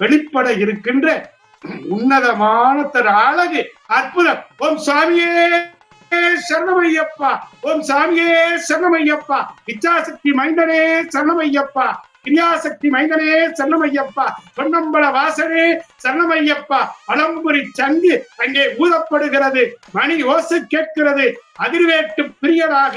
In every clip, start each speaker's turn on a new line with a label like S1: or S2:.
S1: வெளிப்பட இருக்கின்ற உன்னதமான தன் அழகு அற்புதம். ஓம் சாமியே சரணமையப்பா ஓம் சாமியே சரணமையப்பா. இச்சாசக்தி மைந்தனே சரணமையப்பா கிரியாசக்தி மைந்தனே சரணமையப்பா. பொன்னம்பல வாசனே சரணமையப்பா. பழம்புரி சங்கு அங்கே ஊதப்படுகிறது மணி ஓசை கேட்கிறது அதிர்வேட்டு பிரியராக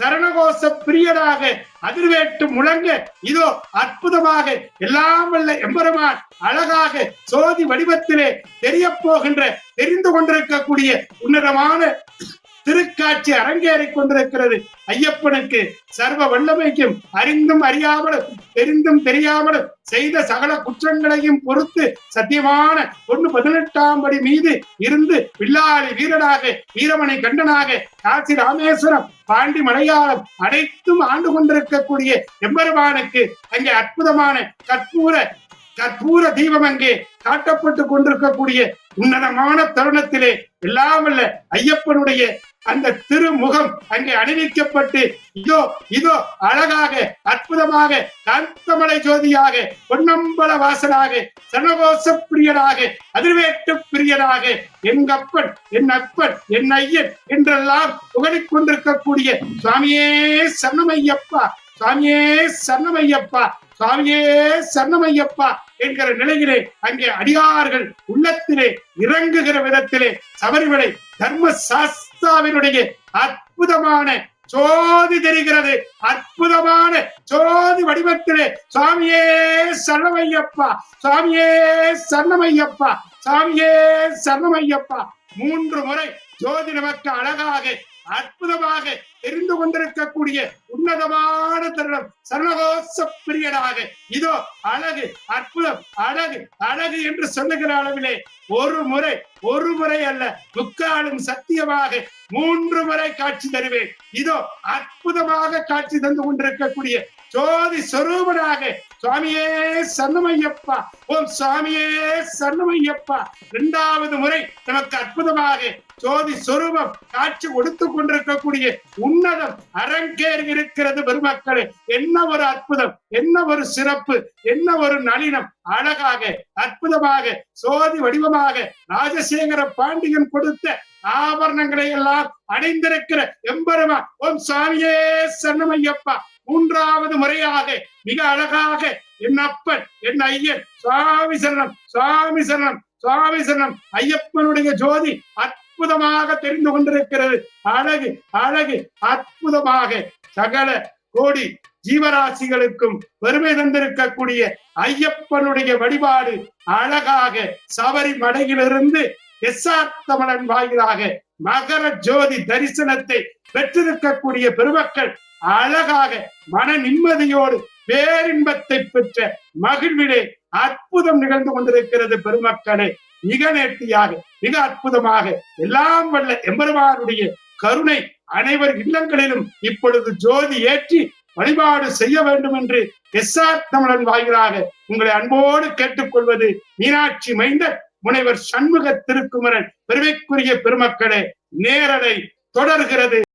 S1: சரணகோஷ பிரியராக அதிர்வேட்டு முழங்க இதோ அற்புதமாக எல்லாம் வல்ல எம்பெருமான் அழகாக சோதி வடிவத்திலே தெரிய போகின்ற தெரிந்து கொண்டிருக்கக்கூடிய உன்னதமான திருக்காட்சி அரங்கேறிக் கொண்டிருக்கிறது. ஐயப்பனுக்கு சர்வ வல்லமைக்கும் அறிந்தும் அறியாமலும் தெரிந்தும் தெரியாமலும் செய்த சகல குற்றங்களையும் பொறுத்து சத்தியமான ஒண்ணு பதினெட்டாம் படி மீது இருந்து பில்லாளி வீரனாக வீரமணி கண்டனாக காசி ராமேஸ்வரம் பாண்டி மலையாளம் அனைத்தும் ஆண்டு கொண்டிருக்கக்கூடிய எம்பெருமானுக்கு அங்கே அற்புதமான கற்பூர கற்பூர தீபம் அங்கே காட்டப்பட்டு கொண்டிருக்கக்கூடிய உன்னதமான தருணத்திலே எல்லாம் ஐயப்பனுடைய அந்த திருமுகம் அங்கே அணிவிக்கப்பட்டு இதோ இதோ அழகாக அற்புதமாக காந்தமலை ஜோதியாக பொன்னம்பல வாசனாக சனகோச பிரியனாக அதிர்வேட்டு பிரியனாக என் அப்பன் என் அப்பன் என் ஐயன் என்றெல்லாம் புகழிக் கொண்டிருக்கக்கூடிய சுவாமியே சரணமையப்பா சுவாமியே சரணமையப்பா. சுவாமியே சன்னமையப்பா என்கிற நிலையிலே அங்கே அடியார்கள் உள்ளத்திலே இறங்குகிற விதத்திலே சபரிமலை தர்ம சாஸ்தாவினுடைய அற்புதமான சோதி தெரிகிறது. அற்புதமான சோதி வடிவத்திலே சுவாமியே சரணமையப்பா சுவாமியே சரணமையப்பா சுவாமியே சரணமையப்பா. மூன்று முறை ஜோதி நமக்கு அழகாக அற்புதமாக தெரிந்து கொண்டிருக்கக்கூடிய உன்னதமான தருணம். சரணகோச பிரியனாக. இதோ அழகு அற்புதம் அழகு அழகு என்று சொல்லுகிற அளவிலே ஒரு முறை ஒரு முறை அல்ல முக்காலும் சத்தியமாக மூன்று முறை காட்சி தருவேன். இதோ அற்புதமாக காட்சி தந்து கொண்டிருக்கக்கூடிய ஜோதி சொரூபனாக சுவாமியே சன்னமையப்பா ஓம் சுவாமியே சன்னமையப்பா இரண்டாவது முறை நமக்கு அற்புதமாக ஜோதி சொரூபம் காட்சி கொடுத்து கொண்டிருக்கக்கூடிய உன்னதம் அரங்கேறி இருக்கிறது பெருமக்களே. என்ன ஒரு அற்புதம் என்ன ஒரு சிறப்பு என்ன ஒரு நளினம். அழகாக அற்புதமாக சோதி வடிவமாக ராஜசேகர பாண்டியன் கொடுத்த ஆபரணங்களை எல்லாம் அணிந்திருக்கிற எம்பெருமா ஓம் சாமியே சன்னமையப்பா மூன்றாவது முறையாக மிக அழகாக என் அப்பன் என் ஐயன் சுவாமி சரணம் சுவாமி சரணம் சுவாமி சரணம். ஐயப்பனுடைய ஜோதி அற்புதமாக தெரிந்து கொண்டிருக்கிறது. அழகு அழகு அற்புதமாக சகல கோடி ஜீவராசிகளுக்கும் பெருமை தந்திருக்கக்கூடிய ஐயப்பனுடைய வழிபாடு அழகாக சபரிமலையிலிருந்து எஸ்ஆர்த்தமலன் வாயிலாக மகர ஜோதி தரிசனத்தை பெற்றிருக்கக்கூடிய பெருமக்கள் அழகாக மன நிம்மதியோடு பேரின்பத்தை பெற்ற மகிழ்விலே அற்புதம் நிகழ்ந்து கொண்டிருக்கிறது பெருமக்களே. மிக நேர்த்தியாக மிக அற்புதமாக எல்லாம் வல்ல எம்பெருமானுடைய கருணை அனைவர் இல்லங்களிலும் இப்பொழுது ஜோதி ஏற்றி வழிபாடு செய்ய வேண்டும் என்று எஸ்ஆர் தமிழன் வாயிலாக உங்களை அன்போடு கேட்டுக்கொள்வது மீனாட்சி மைந்தர் முனைவர் சண்முக திருக்குமரன் பெருமைக்குரிய பெருமக்களே நேரலை தொடர்கிறது.